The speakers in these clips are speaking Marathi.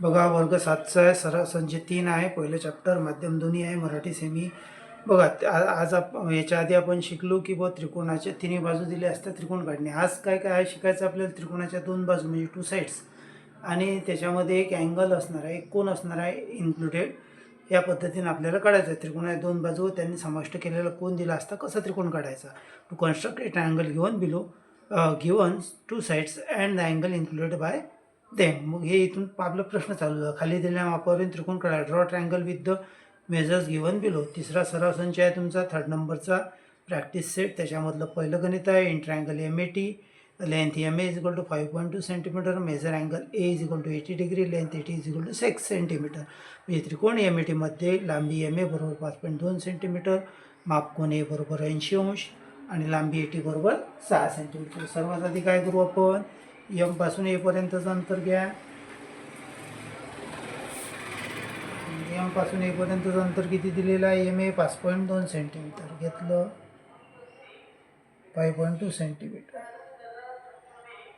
बघा वर्ग सातचा आहे सरा संच तीन आहे पहिलं चॅप्टर माध्यम दोन्ही आहे मराठी सेमी बघा आज आप याच्या आधी आपण शिकलो की बुवा त्रिकोणाच्या तिन्ही बाजू दिल्या असतात त्रिकोण काढणे. आज काय काय आहे शिकायचं आपल्याला? त्रिकोणाच्या दोन बाजू म्हणजे टू साईड्स आणि त्याच्यामध्ये एक अँगल असणार आहे एक कोण असणार आहे इन्क्लुडेड या पद्धतीने आपल्याला काढायचं आहे. त्रिकोणाच्या दोन बाजू त्यांनी समाविष्ट केलेला कोण दिला असता कसा त्रिकोण काढायचा? To construct it angle given below given two sides and the angle included by then मग हे इथून आपला प्रश्न चालू आहे खाली दिलेल्या मापावरून त्रिकोण काढा draw triangle with the measures given below तिसरा सराव संच आहे तुमचा. थर्ड नंबरचा प्रॅक्टिस सेट त्याच्यामधलं पहिलं गणित आहे. In triangle M A T length M A is equal to five point two centimetre measure angle A is equal to eighty degree length A T is equal to six centimetre म्हणजे त्रिकोण एम ए टीमध्ये लांबी एम ए बरोबर पाच पॉईंट दोन सेंटीमीटर माप कोण ए बरोबर ऐंशी अंश. आणि लांबी एटी बरोबर सहा सेंटीमीटर सर्वात आधी काय करू आपण? एमपासून एपर्यंतचं अंतर घ्या. एमपासून एपर्यंतचं अंतर किती दिलेलं आहे? एम ए पाच पॉईंट दोन सेंटीमीटर घेतलं. फाय पॉईंट टू सेंटीमीटर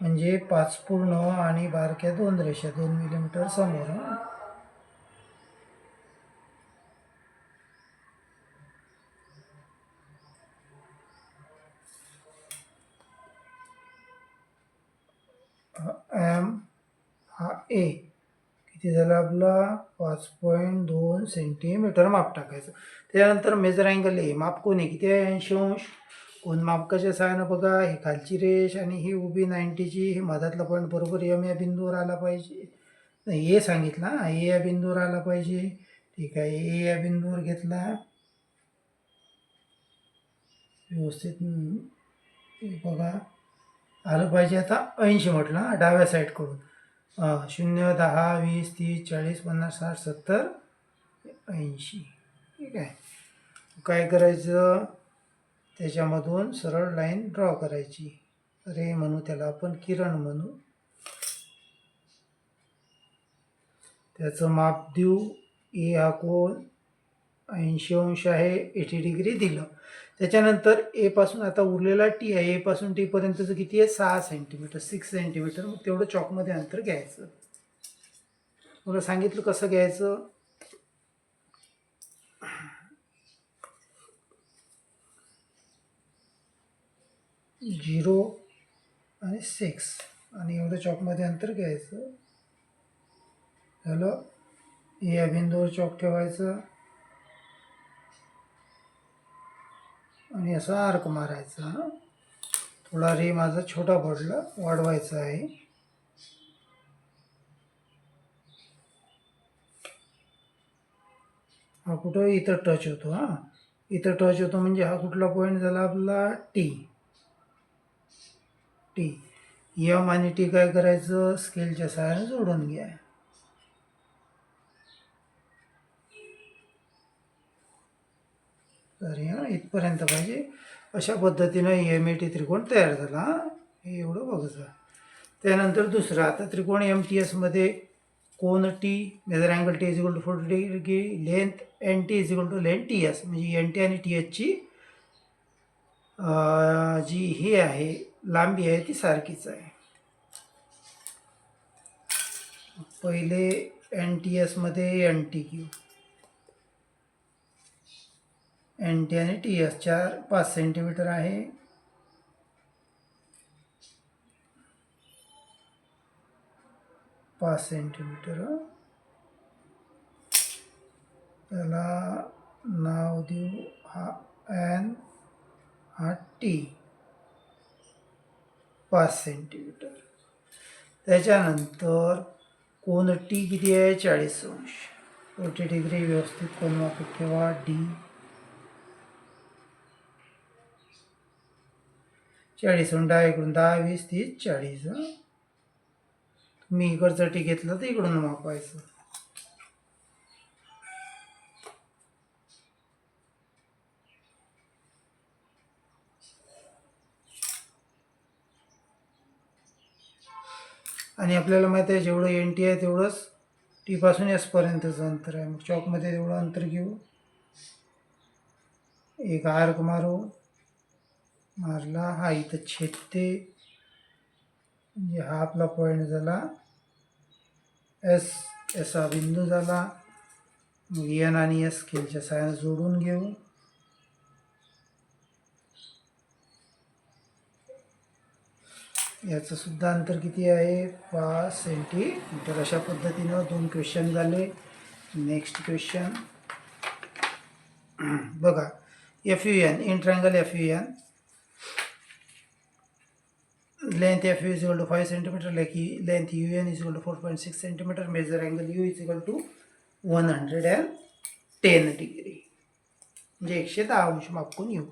म्हणजे पाच पूर्ण आणि बारक्या दोन रेषा दोन मिलीमीटर समोर हं. एम हा ए किती झालं आपला? पाच पॉईंट दोन सेंटीमीटर माप टाकायचं. त्याच्यानंतर मेजर अँगल ए माप कोण आहे? किती आहे? ऐंशी अंश. कोण मापकाच्या सहाय्यानं बघा? ही खालची रेष आणि ही उभी नाईन्टीची ही मधातला पॉईंट बरोबर एम या बिंदूवर आला पाहिजे. नाही ए सांगितला ए या बिंदूवर आला पाहिजे. ठीक आहे ए या बिंदूवर घेतला. व्यवस्थित. बघा. आलं पाहिजे आता ऐंशी म्हटलं डाव्या साईडकडून शून्य दहा वीस तीस चाळीस पन्नास साठ सत्तर ऐंशी. ठीक आहे. काय करायचं? त्याच्यामधून सरळ लाईन ड्रॉ करायची. रे म्हणू त्याला आपण किरण म्हणू. त्याचं माप देऊ. ए हा कोण ऐंशी अंश आहे एटी डिग्री दिलं. त्याच्यानंतर ए पासून आता उरलेला टी आहे ए पासून टी पर्यंतचं किती आहे? सहा सेंटीमीटर सिक्स सेंटीमीटर मग तेवढं चॉकमध्ये अंतर घ्यायचं. मला सांगितलं कसं घ्यायचं? झिरो आणि सिक्स आणि एवढं चॉकमध्ये अंतर घ्यायचं. झालं? या बिंदूवर चॉक ठेवायचं. आणि असं आर्क मारायचा. थोडा रे माझा छोटा पडला वाढवायचा आहे. हा कुठं? इथं टच होतो हां. इथं टच होतो म्हणजे हा कुठला पॉईंट झाला? आपला टी टी यम आणि टी काय करायचं? स्केलच्या सहाय्याने जोडून घ्या. तर हां इथपर्यंत पाहिजे. अशा पद्धतीनं एम ए टी त्रिकोण तयार झाला हां. हे एवढं बघायचं त्यानंतर दुसरं आता त्रिकोण एम टी एसमध्ये कोण T measure angle T is equal to forty degree length N T is equal to length T S म्हणजे एन टी आणि टी एचची जी ही आहे लांबी आहे ती सारखीच आहे. पहिले एन टी एसमध्ये N T Q N T आणि टी एस चार पाच सेंटीमीटर आहे. पाच सेंटीमीटर त्याला नाव देऊ हा एन हा टी पाच सेंटीमीटर त्याच्यानंतर कोण टी किती आहे? चाळीस अंश. फोर्टी डिग्री व्यवस्थित कोण वापरत ठेवा. डी चाळीस दहा इकडून दहा वीस तीस चाळीस मी तुम्ही इकडचं टी घेतलं तर इकडून मापायचं. आणि आपल्याला माहीत आहे जेवढं एन टी आहे तेवढंच टीपासून एसपर्यंतचं अंतर आहे. मग चॉकमध्ये तेवढं अंतर घेऊ. एक आर्क मारू. मारला. हा इथं छेदते. म्हणजे हा आपला पॉईंट झाला. एस एस हा बिंदू झाला. मग एन आणि एस स्केलच्या साहाय्याने जोडून घेऊ. याचं सुद्धा अंतर किती आहे? पाच सेंटीमीटर अशा पद्धतीनं दोन क्वेश्चन झाले. नेक्स्ट क्वेश्चन बघा. F U N in triangle F U N length F is equal to 5 centimeter like length un is equal to 4.6 centimeter measure angle u is equal to 110 degree म्हणजे एकशे दहा अंश मापकून येऊ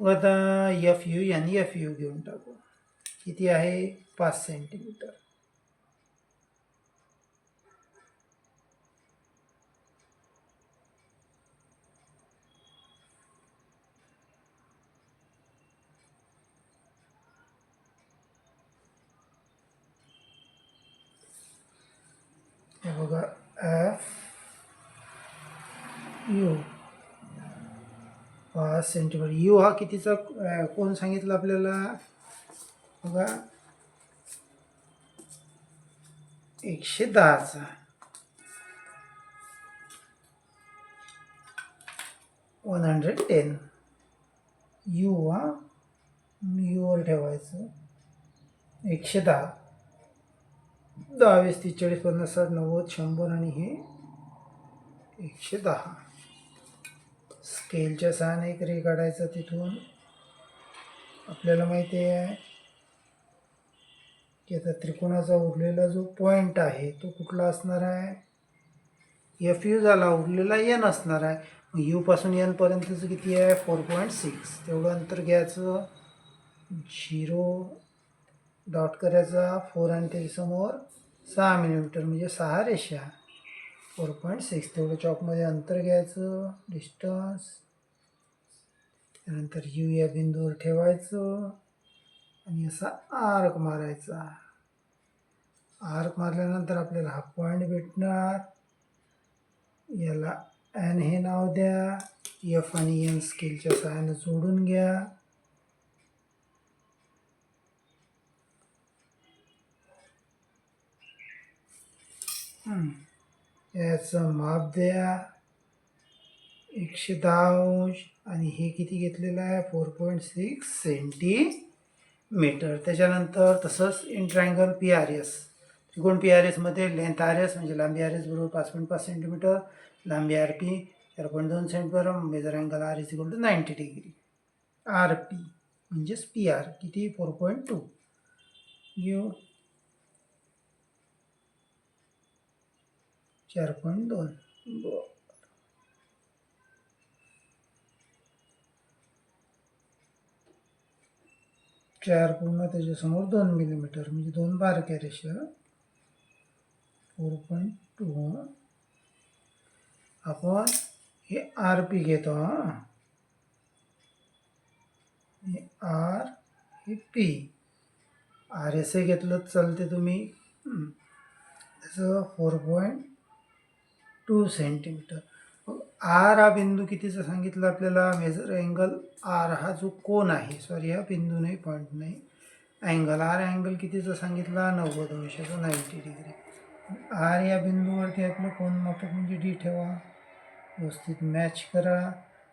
मग आता F U N F U घेऊन टाकू किती आहे पाच सेंटीमीटर हे बघा एफ यू पाच सेंटीमीटर यू हा कितीचा कोण सांगितलं आपल्याला? बघा एकशे दहाचा. वन हंड्रेड टेन यू हा यूवर ठेवायचं. एकशे दहा. दहा वीस तीस चाळीस पन्नास साठ नव्वद शंभर आणि हे एकशे दहा. स्केलच्या सहाने एक रे काढायचा तिथून. आपल्याला माहिती आहे की आता त्रिकोणाचा उरलेला जो पॉईंट आहे तो कुठला असणार आहे? एफ यू झाला उरलेला एन असणार आहे. मग यूपासून एनपर्यंतचं किती आहे? फोर पॉईंट सिक्स तेवढं अंतर घ्यायचं. झिरो डॉट करायचा फोर आणि त्याच्यासमोर सहा मिलीमीटर म्हणजे सहा रेषा. फोर पॉईंट सिक्स तेवढं चॉकमध्ये अंतर घ्यायचं डिस्टन्स. त्यानंतर यू या बिंदूवर ठेवायचं आणि असा आर्क मारायचा. आर्क मारल्यानंतर आपल्याला हा पॉईंट भेटणार. याला एन हे नाव द्या. एफ आणि एन स्केलच्या सहाय्यानं जोडून घ्या. याचं माप द्या. एकशे दहा अंश. आणि हे किती घेतलेलं आहे? Four point six centimetre. त्याच्यानंतर तसंच in triangle P R S. त्रिकोण पी आर एसमध्ये लेंथ आर एस म्हणजे लांबी आर एस बरोबर पाच पॉईंट पाच सेंटीमीटर. लांबी आर पी चार पॉईंट दोन centimetre. Measure angle R S equal to ninety degree. R P म्हणजेच पी आर. किती? Four point two. यू चार पॉईंट दोन बरं चार पूर्ण त्याच्यासमोर दोन मिलीमीटर म्हणजे दोन बारक्या रेषा फोर पॉईंट टू। आपण हे आर पी घेतो हाँ। आर हे पी। आर एस ए घेतलं तर चालते तुम्ही। हं. त्याचं four point two centimetre. R हा बिंदू कितीचा सांगितलं आपल्याला? मेजर अँगल आर हा जो कोण आहे सॉरी हा बिंदू नाही पॉईंट नाही. अँगल आर अँगल कितीचा सांगितला? नव्वद अंशाचा नाईंटी डिग्री आर या बिंदूवरती आपलं कोण मापक म्हणजे डी ठेवा. व्यवस्थित मॅच करा.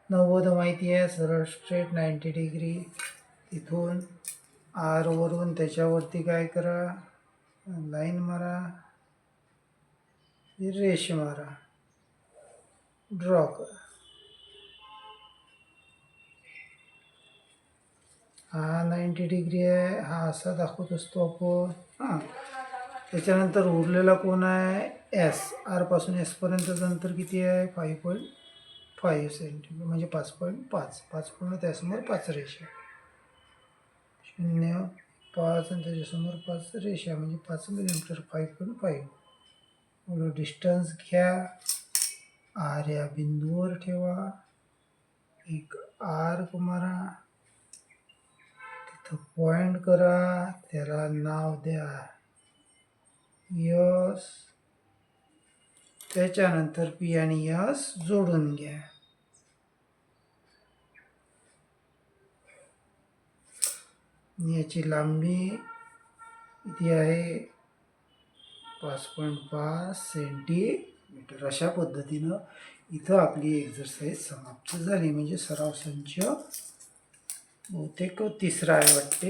नव्वद माहिती आहे सरळ स्ट्रेट नाईंटी डिग्री तिथून आरवरून त्याच्यावरती काय करा? लाईन मारा. रेष मारा. ड्रॉ करा हा नाईंटी डिग्री आहे हा असा दाखवत असतो आपण हां त्याच्यानंतर उरलेला कोण आहे एस आरपासून एसपर्यंतचं अंतर किती आहे फाईव्ह पॉईंट फाईव्ह सेंटीमीटर म्हणजे पाच पॉईंट पाच पाच पूर्ण त्यासमोर पाच रेषा शून्य पाच आणि त्याच्यासमोर पाच रेषा म्हणजे पाच मिलीमीटर फाईव्ह पॉईंट फाईव्ह एवढं डिस्टन्स घ्या आर या बिंदूवर ठेवा. एक आर्क मारा तिथं पॉईंट करा. त्याला नाव द्या. यस त्याच्यानंतर पी आणि यस जोडून घ्या. याची लांबी किती आहे? पाच पॉईंट पाच मीटर अशा पद्धतीनं इथं आपली एक्झरसाईज समाप्त झाली. म्हणजे सराव संच बहुतेक तिसरा आहे वाटते.